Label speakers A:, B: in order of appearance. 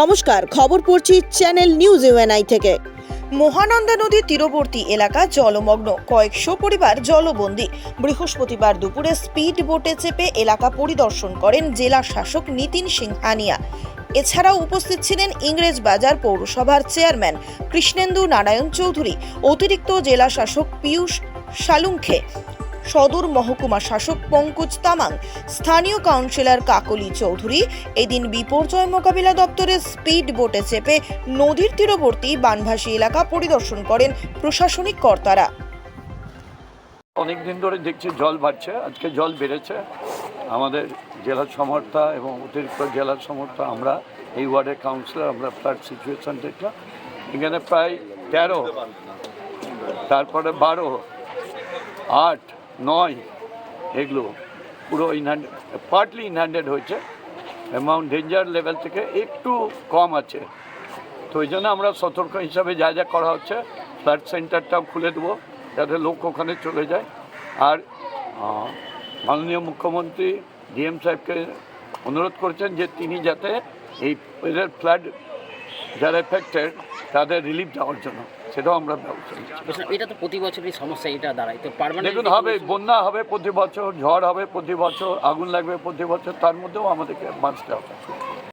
A: নমস্কার, খবর পড়ছি চ্যানেল নিউজ ইউএনআই থেকে।
B: মহানন্দা নদীর তীরবর্তী এলাকা জলমগ্ন। কয়েকশো পরিবার জলবন্দী। বৃহস্পতিবার দুপুরে স্পিড বোটে চেপে এলাকা পরিদর্শন করেন জেলা শাসক নিতিন সিংহানিয়া এছাড়াও উপস্থিত ছিলেন ইংরেজ বাজার পৌরসভার চেয়ারম্যান কৃষ্ণেন্দু নারায়ণ চৌধুরী। অতিরিক্ত জেলা শাসক পীয়ূষ সালুঙ্খে। সদর মহকুমা শাসক পঙ্কজ তামাং, স্থানীয় কাউন্সিলর কাকলি চৌধুরী, এদিন বিপর্যয় মোকাবিলা দপ্তরের স্পিড বোটে চেপে নদীর তীরবর্তী বানভাসী এলাকা পরিদর্শন করেন প্রশাসনিক কর্তারা।
C: অনেক দিন ধরে দেখছি জল বাড়ছে, আজকে জল বেড়েছে। আমাদের জেলা সমর্থা এবং অতিরিক্ত জেলার সমর্থা, আমরা এই ওয়ার্ডের কাউন্সিলর, আমরা ফ্লাড সিচুয়েশন দেখলাম। এখানে প্রায় তেরো, তারপরে বারো, আট নয়, এগুলো পুরো ইনহ্যান্ডেড পার্টলি ইনহ্যান্ডেড হয়েছে। অ্যামাউন্ট ডেঞ্জার লেভেল থেকে একটু কম আছে। তো ওই জন্য আমরা সতর্ক হিসাবে যা যা করা হচ্ছে ফ্ল্যাট সেন্টারটাও খুলে দেবো, যাতে লোক ওখানে চলে যায়। আর মাননীয় মুখ্যমন্ত্রী ডিএম সাহেবকে অনুরোধ করেছেন যে তিনি যাতে এই ফ্ল্যাট যারা এফেক্টেড তাদের রিলিফ দেওয়ার জন্য। সেটাও আমরা
D: এটা তো প্রতি বছরই সমস্যা এটা দাঁড়ায়। তো পার্মানেন্ট
C: দেখুন হবে বন্যা হবে প্রতি বছর ঝড় হবে প্রতি বছর আগুন লাগবে প্রতি বছর তার মধ্যেও আমাদেরকে বাঁচতে হবে।